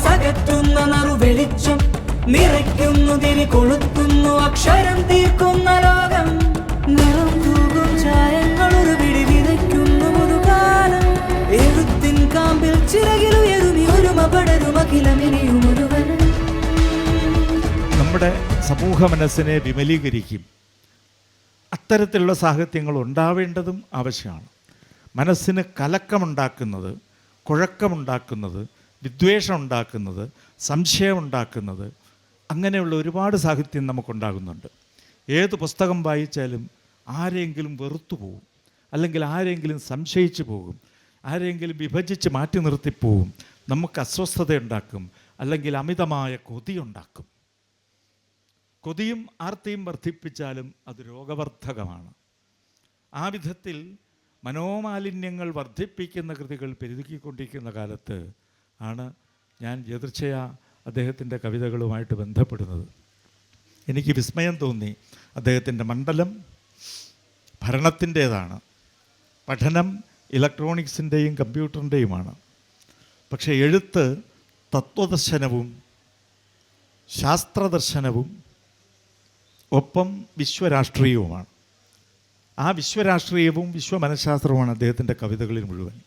തമസകറ്റുന്ന നറു വെളിച്ചം നിറയ്ക്കുന്നു തിരി കൊളുത്തുന്നു അക്ഷരം തീർക്കുന്ന ലോകം. നിറം തൂകും ചായങ്ങൾ ഒരു പിടി വിതയ്ക്കുന്നു പുതുകാലം എഴുത്തിൻ കാമ്പിൽ ചിറകിലുയരുമി ഒരുമ അഖിലമിനിയും നമ്മുടെ സമൂഹ മനസ്സിനെ വിമലീകരിക്കും. അത്തരത്തിലുള്ള സാഹിത്യങ്ങൾ ഉണ്ടാവേണ്ടതും ആവശ്യമാണ്. മനസ്സിന് കലക്കമുണ്ടാക്കുന്നത് കുഴക്കമുണ്ടാക്കുന്നത് വിദ്വേഷം ഉണ്ടാക്കുന്നത് സംശയം ഉണ്ടാക്കുന്നത് അങ്ങനെയുള്ള ഒരുപാട് സാഹിത്യം നമുക്കുണ്ടാകുന്നുണ്ട്. ഏത് പുസ്തകം വായിച്ചാലും ആരെങ്കിലും വെറുത്തു പോകും അല്ലെങ്കിൽ ആരെങ്കിലും സംശയിച്ചു പോകും ആരെങ്കിലും വിഭജിച്ച് മാറ്റി നിർത്തിപ്പോവും നമുക്ക് അസ്വസ്ഥതയുണ്ടാക്കും അല്ലെങ്കിൽ അമിതമായ കൊതിയുണ്ടാക്കും കൊതിയും ആർത്തിയും വർദ്ധിപ്പിച്ചാലും അത് രോഗവർദ്ധകമാണ്. ആ വിധത്തിൽ മനോമാലിന്യങ്ങൾ വർദ്ധിപ്പിക്കുന്ന കൃതികൾ പെരുതുക്കിക്കൊണ്ടിരിക്കുന്ന കാലത്ത് ആണ് ഞാൻ എതിർച്ചയ അദ്ദേഹത്തിന്റെ കവിതകളുമായിട്ട് ബന്ധപ്പെടുന്നത്. എനിക്ക് വിസ്മയം തോന്നി അദ്ദേഹത്തിന്റെ മണ്ഡലം ഭരണത്തിന്റേതാണ്. പഠനം ഇലക്ട്രോണിക്സിന്റെയും കമ്പ്യൂട്ടറിന്റെയുമാണ്. പക്ഷേ എഴുത്ത് തത്വദർശനവും ശാസ്ത്രദർശനവും ഒപ്പം വിശ്വരാഷ്ട്രീയവുമാണ്. ആ വിശ്വരാഷ്ട്രീയവും വിശ്വമനഃശാസ്ത്രവുമാണ് അദ്ദേഹത്തിന്റെ കവിതകളിൽ മുഴുവൻ.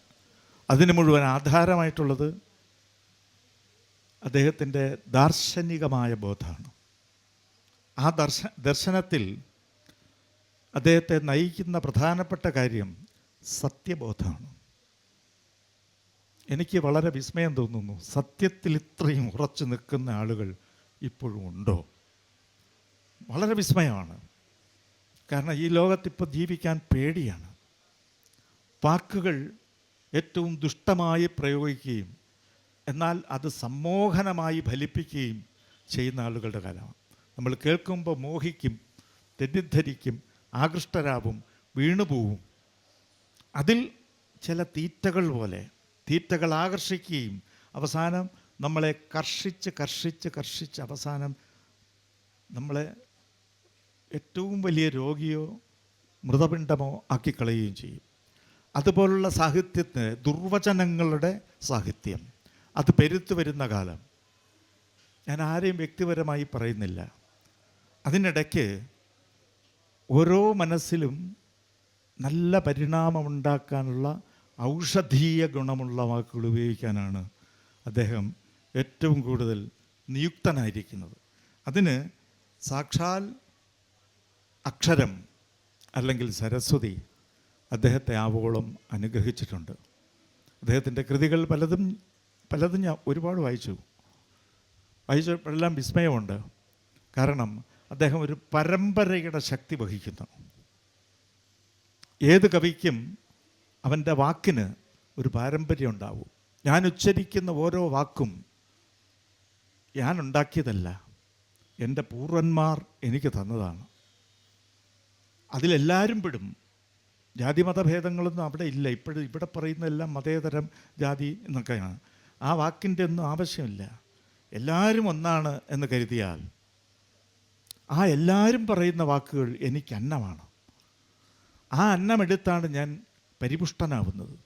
അതിന് മുഴുവൻ ആധാരമായിട്ടുള്ളത് അദ്ദേഹത്തിന്റെ ദാർശനികമായ ബോധമാണ്. ആ ദർശ ദർശനത്തിൽ അദ്ദേഹത്തെ നയിക്കുന്ന പ്രധാനപ്പെട്ട കാര്യം സത്യബോധമാണ്. എനിക്ക് വളരെ വിസ്മയം തോന്നുന്നു. സത്യത്തിൽ ഇത്രയും ഉറച്ചു നിൽക്കുന്ന ആളുകൾ ഇപ്പോഴും ഉണ്ടോ? വളരെ വിസ്മയമാണ്. കാരണം ഈ ലോകത്തിപ്പോൾ ജീവിക്കാൻ പേടിയാണ്. വാക്കുകൾ ഏറ്റവും ദുഷ്ടമായി പ്രയോഗിക്കുകയും എന്നാൽ അത് സമ്മോഹനമായി ഫലിപ്പിക്കുകയും ചെയ്യുന്ന ആളുകളുടെ കാലമാണ്. നമ്മൾ കേൾക്കുമ്പോൾ മോഹിക്കും തെറ്റിദ്ധരിക്കും ആകൃഷ്ടരാവും വീണുപോവും. അതിൽ ചില തീറ്റകൾ പോലെ തീറ്റകൾ ആകർഷിക്കുകയും അവസാനം നമ്മളെ കർഷിച്ച് കർഷിച്ച് കർഷിച്ച് അവസാനം നമ്മളെ ഏറ്റവും വലിയ രോഗിയോ മൃതപിണ്ഡമോ ആക്കിക്കളയുകയും ചെയ്യും. അതുപോലുള്ള സാഹിത്യത്തിന് ദുർവചനങ്ങളുടെ സാഹിത്യം. അത് പെരുത്തു വരുന്ന കാലം. ഞാൻ ആരെയും വ്യക്തിപരമായി പറയുന്നില്ല. അതിനിടയ്ക്ക് ഓരോ മനസ്സിലും നല്ല പരിണാമമുണ്ടാക്കാനുള്ള ഔഷധീയ ഗുണമുള്ള വാക്കുകൾ ഉപയോഗിക്കാനാണ് അദ്ദേഹം ഏറ്റവും കൂടുതൽ നിയുക്തനായിരിക്കുന്നത്. അതിന് സാക്ഷാൽ അക്ഷരം അല്ലെങ്കിൽ സരസ്വതി അദ്ദേഹത്തെ ആവോളം അനുഗ്രഹിച്ചിട്ടുണ്ട്. അദ്ദേഹത്തിന്റെ കൃതികൾ പലതും പലതും ഞാൻ ഒരുപാട് വായിച്ചു. വായിച്ചപ്പോഴെല്ലാം വിസ്മയമുണ്ട്. കാരണം അദ്ദേഹം ഒരു പരമ്പരയുടെ ശക്തി വഹിക്കുന്നു. ഏത് കവിക്കും അവന്റെ വാക്കിന് ഒരു പാരമ്പര്യം ഉണ്ടാവും. ഞാൻ ഉച്ചരിക്കുന്ന ഓരോ വാക്കും ഞാൻ ഉണ്ടാക്കിയതല്ല. എന്റെ പൂർവന്മാർ എനിക്ക് തന്നതാണ്. അതിലെല്ലാവരും പെടും. ജാതി മതഭേദങ്ങളൊന്നും അവിടെ ഇല്ല. ഇപ്പോഴും ഇവിടെ പറയുന്നതെല്ലാം മതേതരം ജാതി എന്നൊക്കെയാണ്. ആ വാക്കിന്റെ ഒന്നും ആവശ്യമില്ല. എല്ലാവരും ഒന്നാണ് എന്ന് കരുതിയാൽ ആ എല്ലാവരും പറയുന്ന വാക്കുകൾ എനിക്ക് അന്നമാണ്. ആ അന്നമെടുത്താണ് ഞാൻ പരിപുഷ്ടനാവുന്നത്.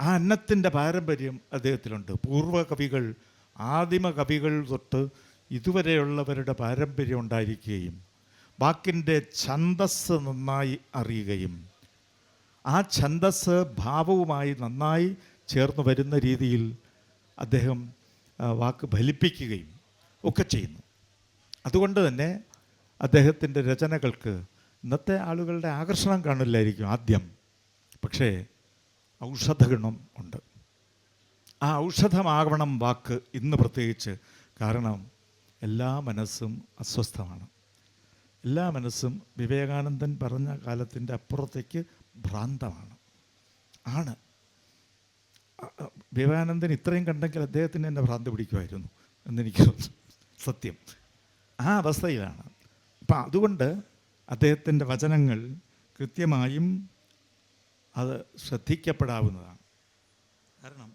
ആ അന്നത്തിന്റെ പാരമ്പര്യം അദ്ദേഹത്തിലുണ്ട്. പൂർവ കവികൾ ആദിമ കവികൾ തൊട്ട് ഇതുവരെയുള്ളവരുടെ പാരമ്പര്യം ഉണ്ടായിരിക്കുകയും വാക്കിന്റെ ഛന്തസ് നന്നായി അറിയുകയും ആ ഛന്തസ് ഭാവവുമായി നന്നായി ചേർന്ന് വരുന്ന രീതിയിൽ അദ്ദേഹം വാക്ക് ഫലിപ്പിക്കുകയും ഒക്കെ ചെയ്യുന്നു. അതുകൊണ്ട് തന്നെ അദ്ദേഹത്തിന്റെ രചനകൾക്ക് ഇന്നത്തെ ആളുകളുടെ ആകർഷണം കാണില്ലായിരിക്കും ആദ്യം. പക്ഷേ ഔഷധഗുണം ഉണ്ട്. ആ ഔഷധമാകണം വാക്ക് ഇന്ന് പ്രത്യേകിച്ച് കാരണം എല്ലാ മനസ്സും അസ്വസ്ഥമാണ്. എല്ലാ മനസ്സും വിവേകാനന്ദൻ പറഞ്ഞ കാലത്തിന്റെ അപ്പുറത്തേക്ക് ഭ്രാന്തമാണ്. ആണ്. വിവേകാനന്ദൻ ഇത്രയും കണ്ടെങ്കിൽ അദ്ദേഹത്തിന് എന്നെ ഭ്രാന്ത് പിടിക്കുമായിരുന്നു എന്നെനിക്ക് സത്യം. ആ അവസ്ഥയിലാണ്. അപ്പം അതുകൊണ്ട് അദ്ദേഹത്തിന്റെ വചനങ്ങൾ കൃത്യമായും അത് ശ്രദ്ധിക്കപ്പെടാവുന്നതാണ്. കാരണം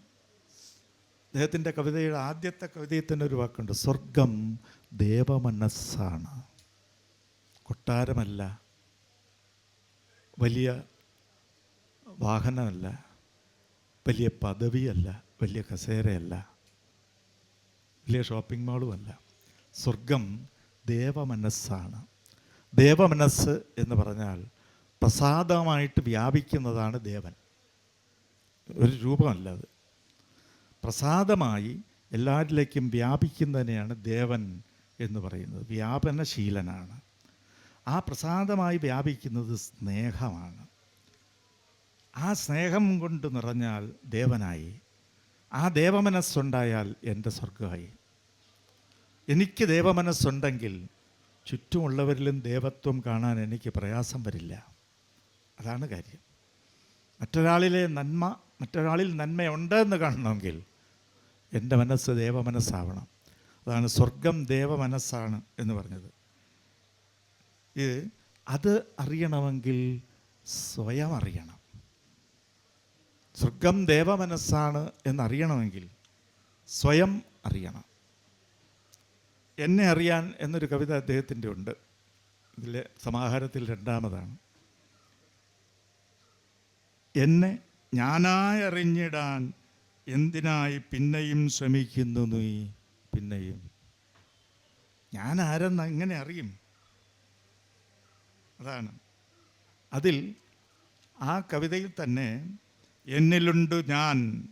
അദ്ദേഹത്തിന്റെ കവിതയുടെ ആദ്യത്തെ കവിതയിൽ തന്നെ ഒരു വാക്കുണ്ട് സ്വർഗം ദേവമനസ്സാണ്. കൊട്ടാരമല്ല വലിയ വാഹനമല്ല വലിയ പദവിയല്ല വലിയ കസേരയല്ല വലിയ ഷോപ്പിംഗ് മാളുമല്ല സ്വർഗം ദേവമനസ്സാണ്. ദേവമനസ്സ് എന്ന് പറഞ്ഞാൽ പ്രസാദമായിട്ട് വ്യാപിക്കുന്നതാണ് ദേവൻ. ഒരു രൂപമല്ല അത്. പ്രസാദമായി എല്ലാവരിലേക്കും വ്യാപിക്കുന്നതിനെയാണ് ദേവൻ എന്ന് പറയുന്നത്. വ്യാപനശീലനാണ്. ആ പ്രസാദമായി വ്യാപിക്കുന്നത് സ്നേഹമാണ്. ആ സ്നേഹം കൊണ്ട് നിറഞ്ഞാൽ ദേവനായി. ആ ദേവമനസ്സുണ്ടായാൽ എന്റെ സ്വർഗമായി എനിക്ക് ദേവമനസ്സുണ്ടെങ്കിൽ ചുറ്റുമുള്ളവരിലും ദേവത്വം കാണാൻ എനിക്ക് പ്രയാസം വരില്ല. അതാണ് കാര്യം. മറ്റൊരാളിലെ നന്മ മറ്റൊരാളിൽ നന്മയുണ്ട് എന്ന് കാണണമെങ്കിൽ എന്റെ മനസ്സ് ദേവമനസ്സാവണം. അതാണ് സ്വർഗം ദേവമനസ്സാണ് എന്ന് പറഞ്ഞത്. ഇത് അത് അറിയണമെങ്കിൽ സ്വയം അറിയണം. സ്വർഗം ദേവമനസ്സാണ് എന്നറിയണമെങ്കിൽ സ്വയം അറിയണം. എന്നെ അറിയാൻ എന്നൊരു കവിത അദ്ദേഹത്തിന്റെ ഉണ്ട്. ഇതിലെ സമാഹാരത്തിൽ രണ്ടാമതാണ്. എന്നെ ഞാനായി അറിഞ്ഞിടാൻ എന്തിനായി പിന്നെയും ശ്രമിക്കുന്നു നീ? പിന്നെയും. ഞാൻ ആരെന്ന് എങ്ങനെ അറിയും? അതാണ്. അതിൽ ആ കവിതയിൽ തന്നെ എന്നിലുണ്ട് ഞാൻ.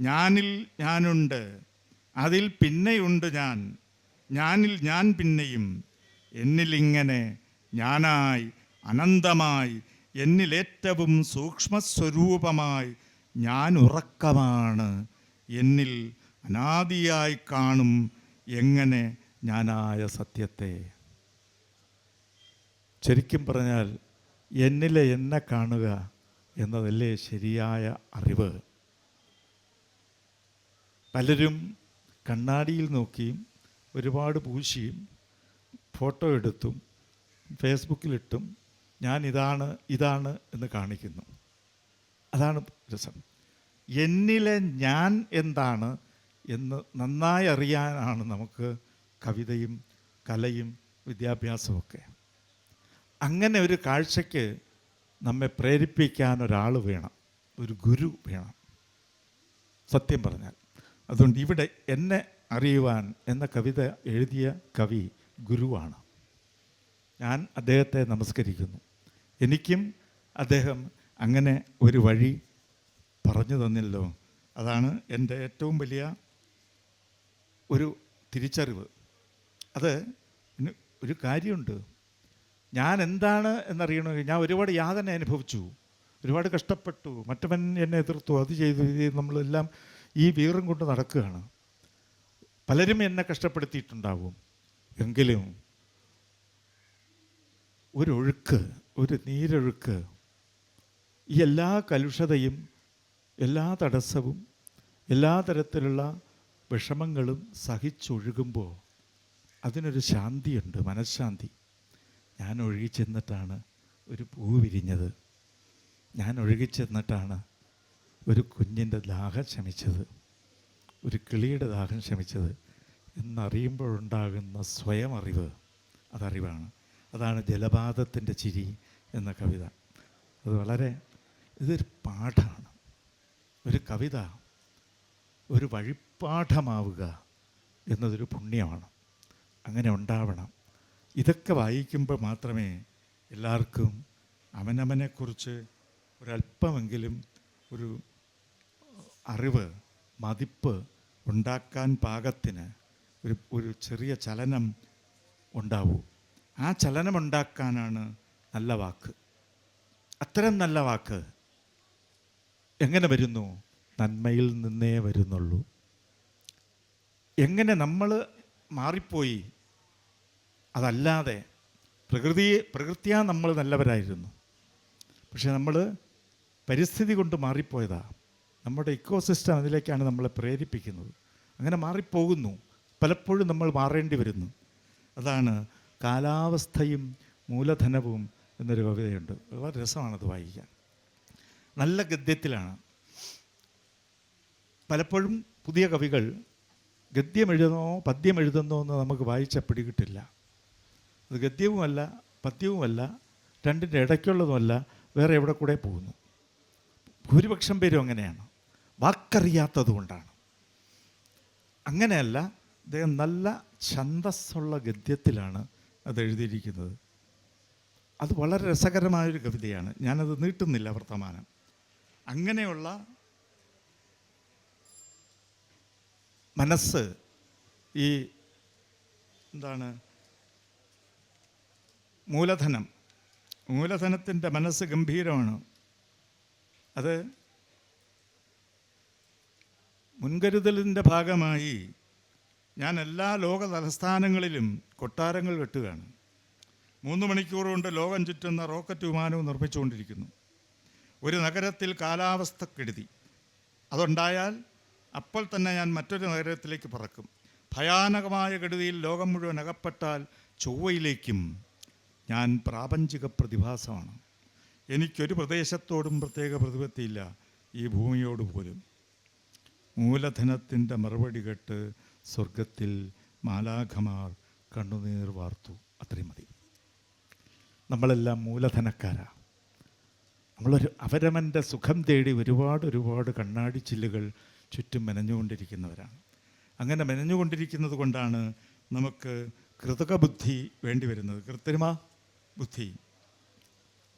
ഞാനിൽ ഞാനുണ്ട്. അതിൽ പിന്നെയുണ്ട് ഞാൻ. ഞാനിൽ ഞാൻ പിന്നെയും. എന്നിലിങ്ങനെ ഞാനായി അനന്തമായി എന്നിലേറ്റവും സൂക്ഷ്മസ്വരൂപമായി ഞാൻ ഉറക്കമാണ്. എന്നിൽ അനാദിയായി കാണും എങ്ങനെ ഞാനായ സത്യത്തെ. ശരിക്കും പറഞ്ഞാൽ എന്നിലെ എന്നെ കാണുക എന്നതല്ലേ ശരിയായ അറിവ്? പലരും കണ്ണാടിയിൽ നോക്കിയും ഒരുപാട് പൂശിയും ഫോട്ടോ എടുത്തും ഫേസ്ബുക്കിലിട്ടും ഞാൻ ഇതാണ് ഇതാണ് എന്ന് കാണിക്കുന്നു. അതാണ് രസം. എന്നിലെ ഞാൻ എന്താണ് എന്ന് നന്നായി അറിയാനാണ് നമുക്ക് കവിതയും കലയും വിദ്യാഭ്യാസമൊക്കെ അങ്ങനെ ഒരു കാഴ്ചയ്ക്ക് നമ്മെ പ്രേരിപ്പിക്കാൻ ഒരാൾ വേണം. ഒരു ഗുരു വേണം. സത്യം പറഞ്ഞാൽ. അതുകൊണ്ട് ഇവിടെ എന്നെ അറിയുവാൻ എന്ന കവിത എഴുതിയ കവി ഗുരുവാണ്. ഞാൻ അദ്ദേഹത്തെ നമസ്കരിക്കുന്നു. എനിക്കും അദ്ദേഹം അങ്ങനെ ഒരു വഴി പറഞ്ഞു തന്നല്ലോ. അതാണ് എന്റെ ഏറ്റവും വലിയ ഒരു തിരിച്ചറിവ്. അത് ഒരു കാര്യമുണ്ട്. ഞാൻ എന്താണ് എന്നറിയണമെങ്കിൽ ഞാൻ ഒരുപാട് യാതന അനുഭവിച്ചു. ഒരുപാട് കഷ്ടപ്പെട്ടു. മറ്റവൻ എന്നെ എതിർത്തു. അത് ചെയ്തു ഇത് ചെയ്തു നമ്മളെല്ലാം ഈ വീറും കൊണ്ട് നടക്കുകയാണ്. പലരും എന്നെ കഷ്ടപ്പെടുത്തിയിട്ടുണ്ടാവും. എങ്കിലും ഒരൊഴുക്ക് ഒരു നീരൊഴുക്ക് ഈ എല്ലാ കലുഷതയും എല്ലാ തടസ്സവും എല്ലാ തരത്തിലുള്ള വിഷമങ്ങളും സഹിച്ചൊഴുകുമ്പോൾ അതിനൊരു ശാന്തിയുണ്ട് മനഃശാന്തി. ഞാൻ ഒഴുകി ചെന്നിട്ടാണ് ഒരു പൂ വിരിഞ്ഞത്. ഞാൻ ഒഴുകി ചെന്നിട്ടാണ് ഒരു കുഞ്ഞിന്റെ ദാഹം ശമിച്ചത്. ഒരു കിളിയുടെ ദാഹം ശമിച്ചത് എന്നറിയുമ്പോഴുണ്ടാകുന്ന സ്വയം അറിവ് അതറിവാണ്. അതാണ് ജലപാതത്തിന്റെ ചിരി എന്ന കവിത. അത് വളരെ ഇതൊരു പാഠമാണ്. ഒരു കവിത ഒരു വഴിപ്പാഠമാവുക എന്നതൊരു പുണ്യമാണ്. അങ്ങനെ ഉണ്ടാവണം. ഇതൊക്കെ വായിക്കുമ്പോൾ മാത്രമേ എല്ലാവർക്കും അവനവനെക്കുറിച്ച് ഒരല്പമെങ്കിലും ഒരു അറിവ് മതിപ്പ് ഉണ്ടാക്കാൻ പാകത്തിന് ഒരു ഒരു ചെറിയ ചലനം ഉണ്ടാവൂ. ആ ചലനം ഉണ്ടാക്കാനാണ് നല്ല വാക്ക്. അത്തരം നല്ല വാക്ക് എങ്ങനെ വരുന്നു? നന്മയിൽ നിന്നേ വരുന്നുള്ളൂ. എങ്ങനെ നമ്മൾ മാറിപ്പോയി? അതല്ലാതെ പ്രകൃതിയെ പ്രകൃതിയാ നമ്മൾ നല്ലവരായിരുന്നു. പക്ഷേ നമ്മൾ പരിസ്ഥിതി കൊണ്ട് മാറിപ്പോയതാ. നമ്മുടെ ഇക്കോസിസ്റ്റം അതിലേക്കാണ് നമ്മളെ പ്രേരിപ്പിക്കുന്നത്. അങ്ങനെ മാറിപ്പോകുന്നു. പലപ്പോഴും നമ്മൾ മാറേണ്ടി വരുന്നു. അതാണ് കാലാവസ്ഥയും മൂലധനവും എന്നൊരു കവിതയുണ്ട്. വളരെ രസമാണത് വായിക്കാൻ. നല്ല ഗദ്യത്തിലാണ്. പലപ്പോഴും പുതിയ കവികൾ ഗദ്യം എഴുതുന്നോ പദ്യം എഴുതുന്നോ എന്ന് നമുക്ക് വായിച്ച പിടികിട്ടില്ല. അത് ഗദ്യവുമല്ല പദ്യവുമല്ല രണ്ടിന്റെ ഇടയ്ക്കുള്ളതുമല്ല വേറെ എവിടെ കൂടെ പോകുന്നു. ഭൂരിപക്ഷം പേരും അങ്ങനെയാണ്. വാക്കറിയാത്തത് കൊണ്ടാണ്. അങ്ങനെയല്ല അദ്ദേഹം നല്ല ഛന്തസ്സുള്ള ഗദ്യത്തിലാണ് അത് എഴുതിയിരിക്കുന്നത്. അത് വളരെ രസകരമായൊരു കവിതയാണ്. ഞാനത് നീട്ടുന്നില്ല വർത്തമാനം. അങ്ങനെയുള്ള മനസ്സ് ഈ എന്താണ് മൂലധനം. മൂലധനത്തിന്റെ മനസ്സ് ഗംഭീരമാണ്. അത് മുൻകരുതലിന്റെ ഭാഗമായി ഞാൻ എല്ലാ ലോക തലസ്ഥാനങ്ങളിലും കൊട്ടാരങ്ങൾ കെട്ടുകയാണ് മൂന്ന് മണിക്കൂർ കൊണ്ട് ലോകം ചുറ്റുന്ന റോക്കറ്റ് വിമാനവും നിർമ്മിച്ചുകൊണ്ടിരിക്കുന്നു. ഒരു നഗരത്തിൽ കാലാവസ്ഥ കാലാവസ്ഥക്കെടുതി അതുണ്ടായാൽ അപ്പോൾ തന്നെ ഞാൻ മറ്റൊരു നഗരത്തിലേക്ക് പറക്കും. ഭയാനകമായ കെടുതിയിൽ ലോകം മുഴുവൻ അകപ്പെട്ടാൽ ചൊവ്വയിലേക്കും ഞാൻ പ്രാപഞ്ചിക പ്രതിഭാസമാണ്. എനിക്കൊരു പ്രദേശത്തോടും പ്രത്യേക പ്രതിപത്തിയില്ല. ഈ ഭൂമിയോട് പോലും. മൂലധനത്തിന്റെ മറുപടി കെട്ട് സ്വർഗത്തിൽ മാലാഖമാർ കണ്ണുനീർ വാർത്തു. അത്രയും മതി. നമ്മളെല്ലാം മൂലധനക്കാരാണ് നമ്മളൊരു അവരവന്റെ സുഖം തേടി ഒരുപാട് ഒരുപാട് കണ്ണാടി ചില്ലുകൾ ചുറ്റും മെനഞ്ഞുകൊണ്ടിരിക്കുന്നവരാണ്. അങ്ങനെ മെനഞ്ഞുകൊണ്ടിരിക്കുന്നത് കൊണ്ടാണ് നമുക്ക് കൃതക ബുദ്ധി വേണ്ടി വരുന്നത്. കൃത്രിമ ബുദ്ധി.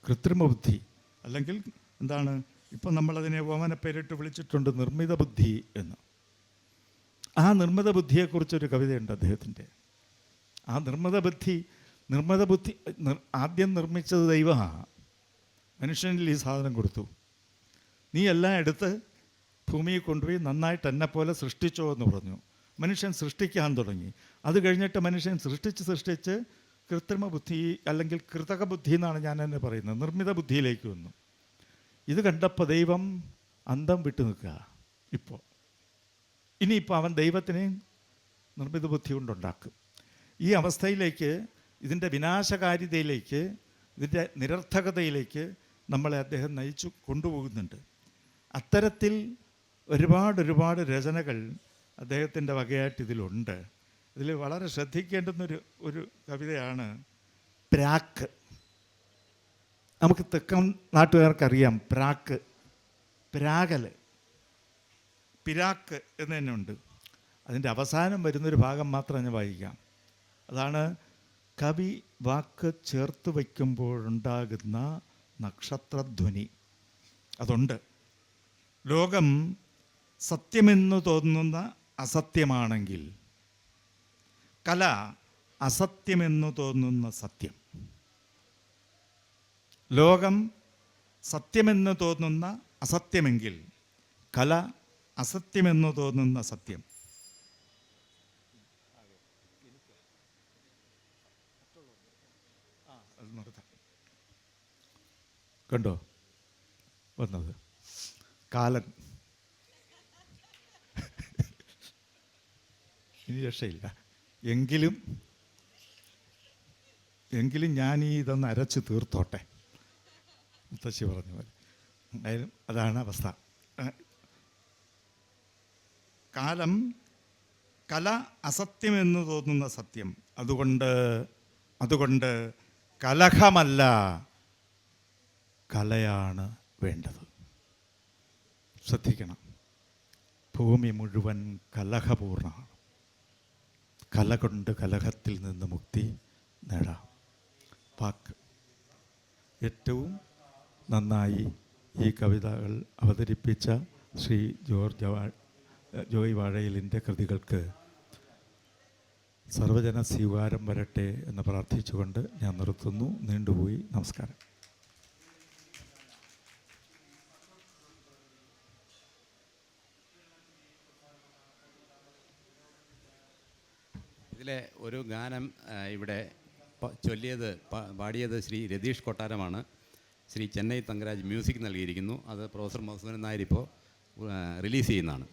കൃത്രിമ ബുദ്ധി. അല്ലെങ്കിൽ എന്താണ് ഇപ്പം നമ്മളതിനെ ഓമന പേരിട്ട് വിളിച്ചിട്ടുണ്ട് നിർമ്മിത ബുദ്ധി എന്ന്. ആ നിർമ്മിത ബുദ്ധിയെക്കുറിച്ചൊരു കവിതയുണ്ട് അദ്ദേഹത്തിന്റെ ആ നിർമ്മിത ബുദ്ധി നിർമ്മിത ബുദ്ധി ആദ്യം നിർമ്മിച്ചത് ദൈവമാണ് മനുഷ്യനിൽ ഈ സാധനം കൊടുത്തു. നീ എല്ലാം എടുത്ത് ഭൂമിയിൽ കൊണ്ടുപോയി നന്നായിട്ട് എന്നെ പോലെ സൃഷ്ടിച്ചോ എന്ന് പറഞ്ഞു. മനുഷ്യൻ സൃഷ്ടിക്കാൻ തുടങ്ങി. അത് കഴിഞ്ഞിട്ട് മനുഷ്യൻ സൃഷ്ടിച്ച് സൃഷ്ടിച്ച് കൃത്രിമ ബുദ്ധി അല്ലെങ്കിൽ കൃതക ബുദ്ധി എന്നാണ് ഞാൻ എന്നെ പറയുന്നത്. നിർമ്മിത ബുദ്ധിയിലേക്ക് വന്നു. ഇത് കണ്ടപ്പോൾ ദൈവം അന്തം വിട്ടു നിൽക്കുക ഇപ്പോൾ. ഇനിയിപ്പോൾ അവൻ ദൈവത്തിനെ നിർമ്മിത ബുദ്ധി കൊണ്ടുണ്ടാക്കും. ഈ അവസ്ഥയിലേക്ക് ഇതിന്റെ വിനാശകാരിതയിലേക്ക് ഇതിന്റെ നിരർത്ഥകതയിലേക്ക് നമ്മളെ അദ്ദേഹം നയിച്ചു കൊണ്ടുപോകുന്നുണ്ട്. അത്തരത്തിൽ ഒരുപാട് ഒരുപാട് രചനകൾ അദ്ദേഹത്തിന്റെ വകയായിട്ട് ഇതിലുണ്ട്. ഇതിൽ വളരെ ശ്രദ്ധിക്കേണ്ടുന്നൊരു ഒരു കവിതയാണ് പ്രാക്ക് നമുക്ക് തെക്കൻ നാട്ടുകാർക്കറിയാം പ്രാക്ക് പ്രാകൽ പിരാക്ക് എന്ന് തന്നെ ഉണ്ട് അതിന്റെ അവസാനം വരുന്നൊരു ഭാഗം മാത്രം ഞാൻ വായിക്കാം. അതാണ് കവി വാക്ക് ചേർത്ത് വയ്ക്കുമ്പോഴുണ്ടാകുന്ന നക്ഷത്രധ്വനി. അതുണ്ട്. ലോകം സത്യമെന്ന് തോന്നുന്ന അസത്യമാണെങ്കിൽ കല അസത്യമെന്ന് തോന്നുന്ന സത്യം. ലോകം സത്യമെന്ന് തോന്നുന്ന അസത്യമെങ്കിൽ കല അസത്യമെന്ന് തോന്നുന്ന സത്യം. കണ്ടോ? വന്നത്. കാലൻ. ഇനി രക്ഷയില്ല. എങ്കിലും എങ്കിലും ഞാൻ ഈ ഇതൊന്ന് അരച്ച് തീർത്തോട്ടെ? മുത്തശ്ശി പറഞ്ഞ. പോലെ എന്തായാലും അതാണ് അവസ്ഥ. കാലം കല അസത്യമെന്ന് തോന്നുന്ന സത്യം. അതുകൊണ്ട് അതുകൊണ്ട് കലഹമല്ല കലയാണ് വേണ്ടത്. ശ്രദ്ധിക്കണം. ഭൂമി മുഴുവൻ കലഹപൂർണമാണ് കല കൊണ്ട് കലഹത്തിൽ നിന്ന് മുക്തി നേടാം. വാക്ക്. ഏറ്റവും നന്നായി ഈ കവിതകൾ അവതരിപ്പിച്ച ശ്രീ ജോർജ് ജോയ് വാഴയിലിന്റെ കൃതികൾക്ക് സർവജന സ്വീകാരം വരട്ടെ എന്ന് പ്രാർത്ഥിച്ചുകൊണ്ട് ഞാൻ നിർത്തുന്നു. നീണ്ടുപോയി. നമസ്കാരം. ഇതിലെ ഒരു ഗാനം ഇവിടെ ചൊല്ലിയത് പാടിയത് ശ്രീ രതീഷ് കൊട്ടാരമാണ്. ശ്രീ ചെന്നൈ തങ്കരാജ് മ്യൂസിക് നൽകിയിരിക്കുന്നു. അത് പ്രൊഫസർ മധുസൂദൻ നായർ ഇപ്പോൾ റിലീസ് ചെയ്യുന്നതാണ്.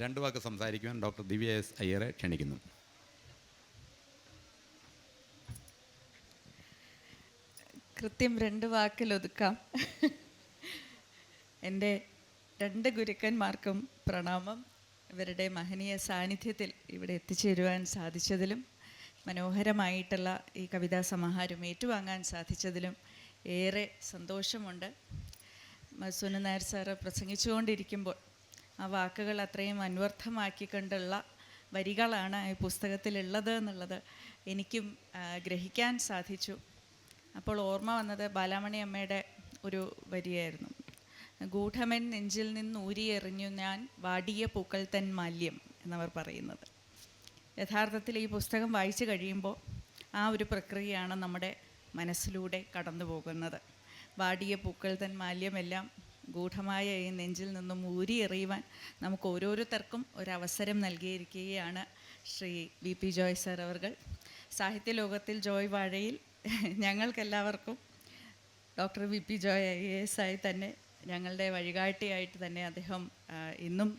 രണ്ട് വാക്ക് സംസാരിക്കുവാൻ ഡോക്ടർ ദിവ്യ എസ് അയ്യറെ ക്ഷണിക്കുന്നു. കൃത്യം രണ്ട് വാക്കിൽ ഒതുക്കാം. എന്റെ രണ്ട് ഗുരുക്കന്മാർക്കും പ്രണാമം. ഇവരുടെ മഹനീയ സാന്നിധ്യത്തിൽ ഇവിടെ എത്തിച്ചേരുവാൻ സാധിച്ചതിലും മനോഹരമായിട്ടുള്ള ഈ കവിതാ സമാഹാരം ഏറ്റുവാങ്ങാൻ സാധിച്ചതിലും ഏറെ സന്തോഷമുണ്ട്. മസൂന നായർ സാറ് പ്രസംഗിച്ചുകൊണ്ടിരിക്കുമ്പോൾ ആ വാക്കുകൾ അത്രയും അന്വർത്ഥമാക്കിക്കൊണ്ടുള്ള വരികളാണ് ഈ പുസ്തകത്തിലുള്ളത് എന്നുള്ളത് എനിക്കും ഗ്രഹിക്കാൻ സാധിച്ചു. അപ്പോൾ ഓർമ്മ വന്നത് ബാലാമണി അമ്മയുടെ ഒരു വരിയായിരുന്നു. ഗൂഢമൻ നെഞ്ചിൽ നിന്ന് ഊരിയെറിഞ്ഞു ഞാൻ വാടിയ പൂക്കൾ തൻ മാല്യം എന്നവർ പറയുന്നത്. യഥാർത്ഥത്തിൽ ഈ പുസ്തകം വായിച്ചു കഴിയുമ്പോൾ ആ ഒരു പ്രക്രിയയാണ് നമ്മുടെ മനസ്സിലൂടെ കടന്നു പോകുന്നത് വാടിയ പൂക്കൾ തൻ മാല്യമെല്ലാം ഗൂഢമായ ഈ നെഞ്ചിൽ നിന്നും ഊരിയെറിയുവാൻ നമുക്ക് ഓരോരുത്തർക്കും ഒരവസരം നൽകിയിരിക്കുകയാണ് Shri V P Joy sir അവർകൾ. സാഹിത്യ ലോകത്തിൽ Joy Vazhayil ഞങ്ങൾക്കെല്ലാവർക്കും doctor V P Joy I A S ആയി തന്നെ ഞങ്ങളുടെ വഴികാട്ടിയായിട്ട് തന്നെ അദ്ദേഹം ഇന്നും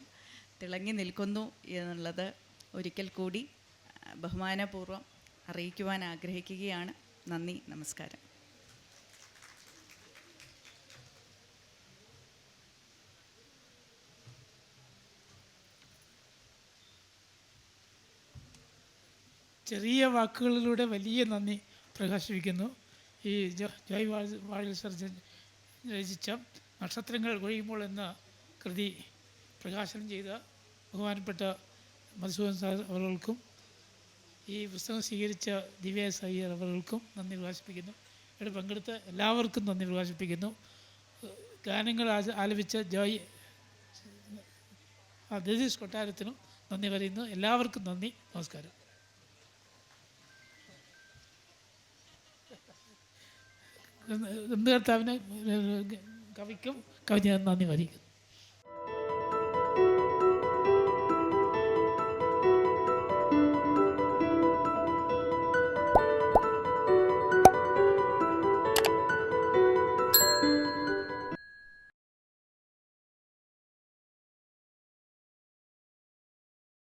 തിളങ്ങി നിൽക്കുന്നു എന്നുള്ളത് ഒരിക്കൽ കൂടി ബഹുമാനപൂർവം അറിയിക്കുവാൻ ആഗ്രഹിക്കുകയാണ്. നന്ദി നമസ്കാരം. ചെറിയ വാക്കുകളിലൂടെ വലിയ നന്ദി പ്രകാശിപ്പിക്കുന്നു. ഈ ജോയ് വാഴ- വാഴൽ സർജൻ രചിച്ച നക്ഷത്രങ്ങൾ കൊഴിയുമ്പോൾ എന്ന കൃതി പ്രകാശനം ചെയ്ത ബഹുമാനപ്പെട്ട മധുസൂദൻ സാർ അവർക്കും ഈ പുസ്തകം സ്വീകരിച്ച ദിവ്യ സയ്യർ അവർക്കും നന്ദി പ്രകാശിപ്പിക്കുന്നു. ഇവിടെ പങ്കെടുത്ത എല്ലാവർക്കും നന്ദി പ്രകാശിപ്പിക്കുന്നു. ഗാനങ്ങൾ ആലപിച്ച ജോയ് രതീഷ് കൊട്ടാരത്തിനും നന്ദി പറയുന്നു. എല്ലാവർക്കും നന്ദി. നമസ്കാരം. കർത്താവിന് കവിക്കും. കവിഞ്ഞ നന്ദി വരിക്കും